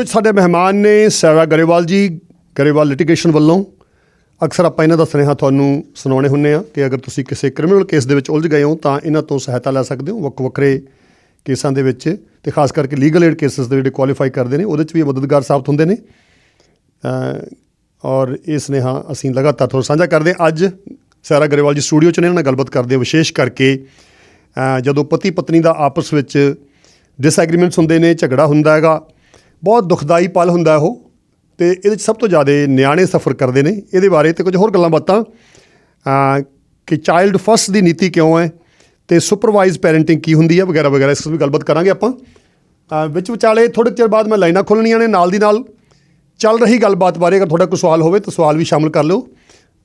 Studio ਸਾਡੇ ਮਹਿਮਾਨ ਨੇ ਸੈਰਾ ਗਰੇਵਾਲ ਜੀ, ਗਰੇਵਾਲ ਲਿਟੀਗੇਸ਼ਨ ਵੱਲੋਂ। ਅਕਸਰ ਆਪਾਂ ਇਹਨਾਂ ਦਾ ਸੁਨੇਹਾ ਤੁਹਾਨੂੰ ਸੁਣਾਉਣੇ ਹੁੰਨੇ ਆ ਕਿ ਅਗਰ ਤੁਸੀਂ ਕਿਸੇ ਕ੍ਰਿਮੀਨਲ ਕੇਸ ਦੇ ਵਿੱਚ ਉਲਝ ਗਏ ਹੋ ਤਾਂ ਇਹਨਾਂ ਤੋਂ ਸਹਾਇਤਾ ਲੈ ਸਕਦੇ ਹੋ ਵੱਖ ਵੱਖਰੇ ਕੇਸਾਂ ਦੇ ਵਿੱਚ ਤੇ ਖਾਸ ਕਰਕੇ ਲੀਗਲ ਏਡ ਕੇਸਸ ਦੇ ਜਿਹੜੇ ਕੁਆਲੀਫਾਈ ਕਰਦੇ ਨੇ ਉਹਦੇ 'ਚ ਵੀ ਮਦਦਗਾਰ ਸਾਬਤ ਹੁੰਦੇ ਨੇ। ਔਰ ਇਹ ਸੁਨੇਹਾ ਅਸੀਂ ਲਗਾਤਾਰ ਤੁਹਾਨੂੰ ਸਾਂਝਾ ਕਰਦੇ ਅੱਜ ਸੈਰਾ ਗਰੇਵਾਲ ਜੀ ਸਟੂਡੀਓ 'ਚ ਨੇ ਇਹਨਾਂ ਨਾਲ ਗੱਲਬਾਤ ਕਰਦੇ ਵਿਸ਼ੇਸ਼ ਕਰਕੇ। ਜਦੋਂ ਪਤੀ ਪਤਨੀ ਦਾ ਆਪਸ ਵਿੱਚ ਡਿਸਐਗਰੀਮੈਂਟਸ ਹੁੰਦੇ ਨੇ, ਝਗੜਾ ਹੁੰਦਾ ਹੈਗਾ ਬਹੁਤ ਦੁਖਦਾਈ ਪਲ ਹੁੰਦਾ ਉਹ, ਤੇ ਇਹਦੇ ਵਿੱਚ ਸਭ ਤੋਂ ਜ਼ਿਆਦਾ ਨਿਆਣੇ ਸਫਰ ਕਰਦੇ ਨੇ। ਇਹਦੇ ਬਾਰੇ ਤੇ ਕੁਝ ਹੋਰ ਗੱਲਾਂ ਬਾਤਾਂ। ਕਿ ਚਾਈਲਡ ਫਸਟ ਦੀ ਨੀਤੀ ਕਿਉਂ ਹੈ ਤੇ ਸੁਪਰਵਾਈਜ਼ ਪੈਰੈਂਟਿੰਗ ਕੀ ਹੁੰਦੀ ਹੈ ਵਗੈਰਾ ਵਗੈਰਾ, ਇਸ 'ਤੇ ਵੀ ਗੱਲਬਾਤ ਕਰਾਂਗੇ ਆਪਾਂ। ਵਿੱਚ ਵਿਚਾਲੇ ਥੋੜੇ ਚਿਰ ਬਾਅਦ ਮੈਂ ਲਾਈਨਾਂ ਖੋਲਣੀਆਂ ਨੇ ਨਾਲ ਦੀ ਨਾਲ। ਚੱਲ ਰਹੀ ਗੱਲਬਾਤ ਬਾਰੇ ਅਗਰ ਤੁਹਾਡਾ ਕੋਈ ਸਵਾਲ ਹੋਵੇ ਤਾਂ ਸਵਾਲ ਵੀ ਸ਼ਾਮਲ ਕਰ ਲਿਓ।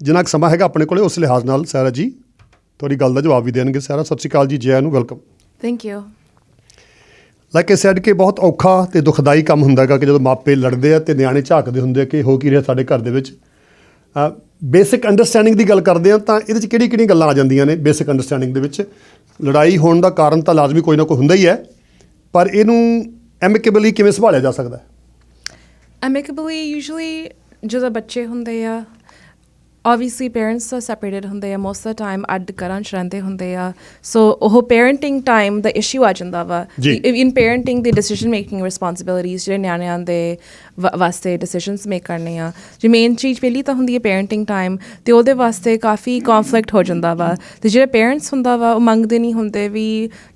ਜਿੰਨਾ ਕੁ ਸਮਾਂ ਹੈਗਾ ਆਪਣੇ ਕੋਲੇ, ਉਸ ਲਿਹਾਜ਼ ਨਾਲ ਸਾਰਾ ਜੀ, ਤੁਹਾਡੀ ਗੱਲ ਦਾ ਜਵਾਬ ਵੀ ਦੇਣਗੇ। ਸਾਰਾ ਸਤਿ ਸ਼੍ਰੀ ਅਕਾਲ ਜੀ, ਜੈ ਨੂੰ welcome. Thank you like I said ਕਿ ਬਹੁਤ ਔਖਾ ਤੇ ਦੁਖਦਾਈ ਕੰਮ ਹੁੰਦਾ ਹੈਗਾ ਕਿ ਜਦੋਂ ਮਾਪੇ ਲੜਦੇ ਆ ਤੇ ਨਿਆਣੇ ਝਾਕਦੇ ਹੁੰਦੇ ਆ ਕਿ ਹੋ ਕੀ ਰਿਹਾ ਸਾਡੇ ਘਰ ਦੇ ਵਿੱਚ। ਬੇਸਿਕ ਅੰਡਰਸਟੈਂਡਿੰਗ ਦੀ ਗੱਲ ਕਰਦੇ ਆ ਤਾਂ ਇਹਦੇ ਵਿੱਚ ਕਿਹੜੀ ਕਿਹੜੀ ਗੱਲਾਂ ਆ ਜਾਂਦੀਆਂ ਨੇ ਬੇਸਿਕ ਅੰਡਰਸਟੈਂਡਿੰਗ ਦੇ ਵਿੱਚ। ਲੜਾਈ ਹੋਣ ਦਾ ਕਾਰਨ ਤਾਂ ਲਾਜ਼ਮੀ ਕੋਈ ਨਾ ਕੋਈ ਹੁੰਦਾ ਹੀ ਹੈ ਪਰ ਇਹਨੂੰ ਐਮਿਕੇਬਲੀ ਕਿਵੇਂ ਸੰਭਾਲਿਆ ਜਾ ਸਕਦਾ ਹੈ? Amicably, usually, ਜਦੋਂ ਬੱਚੇ ਹੁੰਦੇ ਆ obviously parents are separated ਹੁੰਦੇ ਆ most of the time ਅੱਡ ਘਰਾਂ 'ਚ ਰਹਿੰਦੇ ਹੁੰਦੇ ਆ so ਉਹ parenting time ਦਾ issue ਆ ਜਾਂਦਾ ਵਾ ਜੀ। in parenting the decision making responsibilities ਜਿਹੜੇ ਨਿਆਣਿਆਂ ਦੇ ਵਾ- ਵਾਸਤੇ ਡਿਸੀਜਨਸ ਮੇਕ ਕਰਨੇ ਆ ਜੇ ਮੇਨ ਚੀਜ਼ ਪਹਿਲੀ ਤਾਂ ਹੁੰਦੀ ਹੈ ਪੇਰੈਂਟਿੰਗ ਟਾਈਮ ਤੇ ਉਹਦੇ ਵਾਸਤੇ ਕਾਫੀ ਕਨਫਲਿਕਟ ਹੋ ਜਾਂਦਾ ਵਾ ਤੇ ਜਿਹੜੇ ਪੇਰੈਂਟਸ ਹੁੰਦਾ ਵਾ ਉਹ ਮੰਗਦੇ ਨਹੀਂ ਹੁੰਦੇ ਵੀ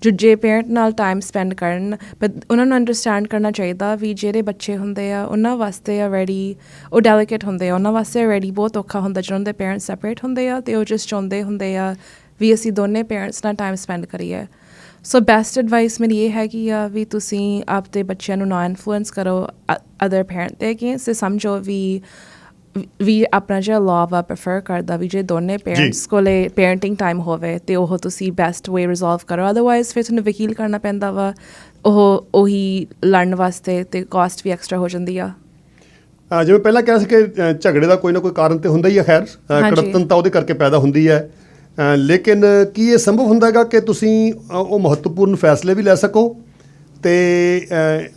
ਜੁੱਜੇ ਪੇਰੈਂਟ ਨਾਲ ਟਾਈਮ ਸਪੈਂਡ ਕਰਨ ਬਟ ਉਹਨਾਂ ਨੂੰ ਅੰਡਰਸਟੈਂਡ ਕਰਨਾ ਚਾਹੀਦਾ ਵੀ ਜਿਹੜੇ ਬੱਚੇ ਹੁੰਦੇ ਆ ਉਹਨਾਂ ਵਾਸਤੇ ਆਲਰੇਡੀ ਉਹ ਡੈਲੀਕੇਟ ਹੁੰਦੇ ਆ ਉਹਨਾਂ ਵਾਸਤੇ ਆਲਰੇਡੀ ਬਹੁਤ ਔਖਾ ਹੁੰਦਾ ਜਦੋਂ ਦੇ ਪੇਰੈਂਟਸ ਸੈਪਰੇਟ ਹੁੰਦੇ ਆ ਤੇ ਉਹ ਜਸਟ ਚਾਹੁੰਦੇ ਹੁੰਦੇ ਆ ਵੀ ਅਸੀਂ ਦੋਨੇ ਪੇਰੈਂਟਸ ਨਾਲ ਟਾਈਮ ਸਪੈਂਡ ਕਰੀਏ ਸੋ ਬੈਸਟ ਐਡਵਾਈਸ ਮੇਰੀ ਇਹ ਹੈਗੀ ਆ ਵੀ ਤੁਸੀਂ ਆਪਦੇ ਬੱਚਿਆਂ ਨੂੰ ਨਾ ਇਨਫਲੂਐਂਸ ਕਰੋ ਅਦਰ ਪੈਰੈਂਟ ਦੇ ਅਗੇਂਸਟ ਸਮਝੋ ਵੀ ਵੀ ਆਪਣਾ ਜਿਹੜਾ ਲਾਅ ਵਾ ਪ੍ਰੈਫਰ ਕਰਦਾ ਵੀ ਜੇ ਦੋਨੇ ਪੇਰੈਂਟਸ ਕੋਲੇ ਪੈਰੈਂਟਿੰਗ ਟਾਈਮ ਹੋਵੇ ਤੇ ਉਹ ਤੁਸੀਂ ਬੈਸਟ ਵੇ ਰਿਜ਼ੋਲਵ ਕਰੋ ਅਦਰਵਾਈਜ਼ ਫਿਰ ਤੁਹਾਨੂੰ ਵਕੀਲ ਕਰਨਾ ਪੈਂਦਾ ਵਾ ਉਹ ਉਹੀ ਲੜਨ ਵਾਸਤੇ ਤੇ ਕਾਸਟ ਵੀ ਐਕਸਟਰਾ ਹੋ ਜਾਂਦੀ ਆ। ਜਿਵੇਂ ਪਹਿਲਾਂ ਕਿਹਾ ਸੀ ਕਿ ਝਗੜੇ ਦਾ ਕੋਈ ਨਾ ਕੋਈ ਕਾਰਨ ਤੇ ਹੁੰਦਾ ਹੀ ਹੈ ਖੈਰ। ਕੜੱਤਨ ਤਾਂ ਉਹਦੇ ਕਰਕੇ ਪੈਦਾ ਹੁੰਦੀ ਹੈ। ਲੇਕਿਨ ਕੀ ਇਹ ਸੰਭਵ ਹੁੰਦਾ ਹੈਗਾ ਕਿ ਤੁਸੀਂ ਉਹ ਮਹੱਤਵਪੂਰਨ ਫੈਸਲੇ ਵੀ ਲੈ ਸਕੋ ਤੇ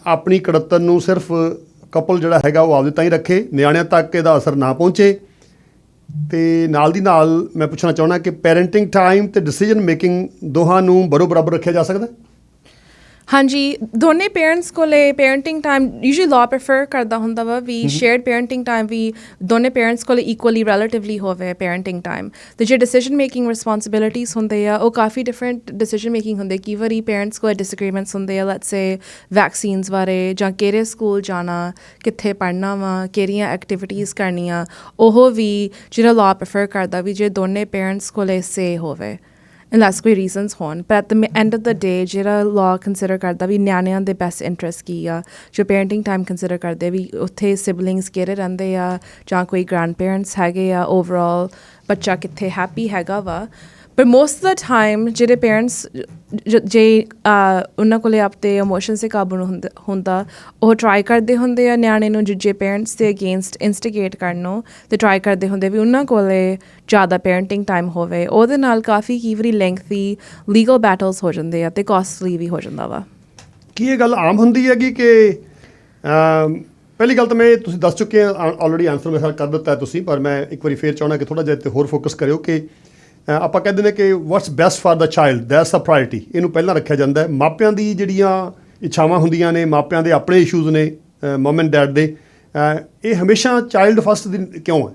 ਆਪਣੀ ਕੜੱਤਨ ਨੂੰ ਸਿਰਫ ਕਪਲ ਜਿਹੜਾ ਹੈਗਾ ਉਹ ਆਪਦੇ ਤਾਂ ਹੀ ਰੱਖੇ, ਨਿਆਣਿਆਂ ਤੱਕ ਇਹਦਾ ਅਸਰ ਨਾ ਪਹੁੰਚੇ ਤੇ ਨਾਲ ਦੀ ਨਾਲ ਮੈਂ ਪੁੱਛਣਾ ਚਾਹੁੰਦਾ ਕਿ ਪੈਰੈਂਟਿੰਗ ਟਾਈਮ ਤੇ ਡਿਸੀਜਨ ਮੇਕਿੰਗ ਦੋਹਾਂ ਨੂੰ ਬਰੋ ਬਰਾਬਰ ਰੱਖਿਆ ਜਾ ਸਕਦਾ ਹੈ? ਹਾਂਜੀ ਦੋਨੇ ਪੇਰੈਂਟਸ ਕੋਲੇ parenting time usually law prefer ਕਰਦਾ ਹੁੰਦਾ ਵਾ ਵੀ ਸ਼ੇਅਰਡ ਪੈਰੈਂਟਿੰਗ ਟਾਈਮ ਵੀ ਦੋਨੇ ਪੇਰੈਂਟਸ ਕੋਲੇ ਇਕੁਅਲੀ ਰਿਲੇਟਿਵਲੀ ਹੋਵੇ ਪੈਰੈਂਟਿੰਗ ਟਾਈਮ ਤੇ ਜੇ ਡਿਸੀਜਨ ਮੇਕਿੰਗ ਰਿਸਪੌਂਸਿਬਿਲਿਟੀਜ਼ ਹੁੰਦੇ ਆ ਉਹ ਕਾਫੀ ਡਿਫਰੈਂਟ ਡਿਸੀਜਨ ਮੇਕਿੰਗ ਹੁੰਦੇ। ਕਈ ਵਾਰੀ ਪੇਰੈਂਟਸ ਕੋਲ ਡਿਸਐਗਰੀਮੈਂਟਸ ਹੁੰਦੇ ਆ ਲੈਟਸ ਸੇ ਵੈਕਸੀਨਸ ਬਾਰੇ ਜਾਂ ਕਿਹੜੇ ਸਕੂਲ ਜਾਣਾ ਕਿੱਥੇ ਪੜ੍ਹਨਾ ਵਾ ਕਿਹੜੀਆਂ ਐਕਟੀਵਿਟੀਜ਼ ਕਰਨੀਆਂ ਉਹ ਵੀ ਜਿਹੜਾ ਲਾਅ ਪ੍ਰੈਫਰ ਕਰਦਾ ਵੀ ਜੇ ਦੋਨੇ ਪੇਰੈਂਟਸ ਕੋਲੇ ਸੇ ਹੋਵੇ। ਲੈਸ ਕੋਈ ਰੀਜ਼ਨਸ ਹੋਣ ਪਰ at the end of the day ਜਿਹੜਾ ਲਾਅ ਕੰਸੀਡਰ ਕਰਦਾ ਵੀ ਨਿਆਣਿਆਂ ਦੇ ਬੈਸਟ ਇੰਟਰਸਟ ਕੀ ਆ, ਜੋ ਪੇਰੈਂਟਿੰਗ ਟਾਈਮ ਕੰਸੀਡਰ ਕਰਦੇ ਵੀ ਉੱਥੇ ਸਿਬਲਿੰਗਸ ਕਿਹੜੇ ਰਹਿੰਦੇ ਆ, ਜਾਂ ਕੋਈ ਗ੍ਰੈਂਡ ਪੇਰੈਂਟਸ ਹੈਗੇ ਆ ਓਵਰਆਲ ਬੱਚਾ ਕਿੱਥੇ ਹੈਪੀ ਹੈਗਾ ਵਾ ਪਰ ਮੋਸਟ ਦਾ ਟਾਈਮ ਜਿਹੜੇ ਪੇਰੈਂਟਸ ਜੇ ਉਹਨਾਂ ਕੋਲੇ ਆਪਦੇ ਇਮੋਸ਼ਨ ਤੇ ਕਾਬੂ ਨੂੰ ਹੁੰਦਾ- ਹੁੰਦਾ ਉਹ ਟਰਾਈ ਕਰਦੇ ਹੁੰਦੇ ਆ ਨਿਆਣੇ ਨੂੰ ਜੇ ਪੇਰੈਂਟਸ ਦੇ ਅਗੇਂਸਟ ਇਨਸਟੀਗੇਟ ਕਰਨ ਨੂੰ ਤੇ ਟਰਾਈ ਕਰਦੇ ਹੁੰਦੇ ਵੀ ਉਹਨਾਂ ਕੋਲੇ ਜ਼ਿਆਦਾ ਪੇਰੈਂਟਿੰਗ ਟਾਈਮ ਹੋਵੇ ਉਹਦੇ ਨਾਲ ਕਾਫੀ ਕਈ ਵਾਰੀ ਲੈਂਥੀ ਲੀਗਲ ਬੈਟਲਸ ਹੋ ਜਾਂਦੇ ਆ ਤੇ ਕਾਸਟਲੀ ਵੀ ਹੋ ਜਾਂਦਾ ਵਾ ਕੀ ਇਹ ਗੱਲ ਆਮ ਹੁੰਦੀ ਹੈਗੀ ਕਿ ਪਹਿਲੀ ਗੱਲ ਤਾਂ ਮੈਂ ਤੁਸੀਂ ਦੱਸ ਚੁੱਕੇ ਆ ਆਲਰੇਡੀ ਆਨਸਰ ਮੇਰੇ ਖਿਆਲ ਕਰ ਦਿੱਤਾ ਤੁਸੀਂ ਪਰ ਮੈਂ ਇੱਕ ਵਾਰੀ ਫੇਰ ਚਾਹਣਾ ਕਿ ਥੋੜਾ ਜਿਹਾ ਤੇ ਹੋਰ ਫੋਕਸ ਕਰਿਓ ਕਿ ਆਪਾਂ ਕਹਿੰਦੇ ਨੇ ਕਿ what's best for the child that's the priority ਇਹਨੂੰ ਪਹਿਲਾਂ ਰੱਖਿਆ ਜਾਂਦਾ ਹੈ। ਮਾਪਿਆਂ ਦੀ ਜਿਹੜੀਆਂ ਇੱਛਾਵਾਂ ਹੁੰਦੀਆਂ ਨੇ, ਮਾਪਿਆਂ ਦੇ ਆਪਣੇ ਇਸ਼ੂਜ਼ ਨੇ ਮਮ ਐਂਡ ਡੈਡ ਦੇ ਇਹ ਹਮੇਸ਼ਾ ਚਾਈਲਡ ਫਸਟ ਦੀ ਕਿਉਂ ਹੈ?